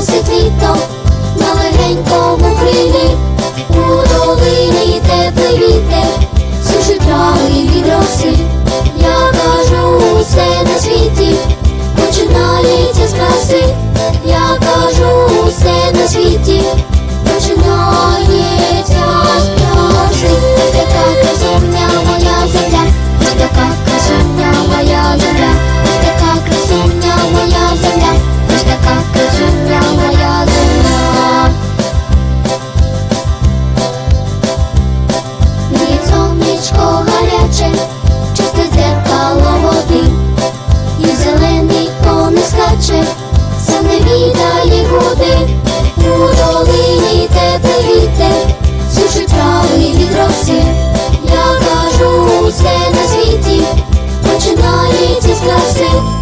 носить літо на легенькому крилі, у долині теплий вітер, сушить трави від роси. Я кажу, все на світі, починається з краси, я кажу, все на світі. Наші і вітро роси, я кажу, все на світі починається з краси.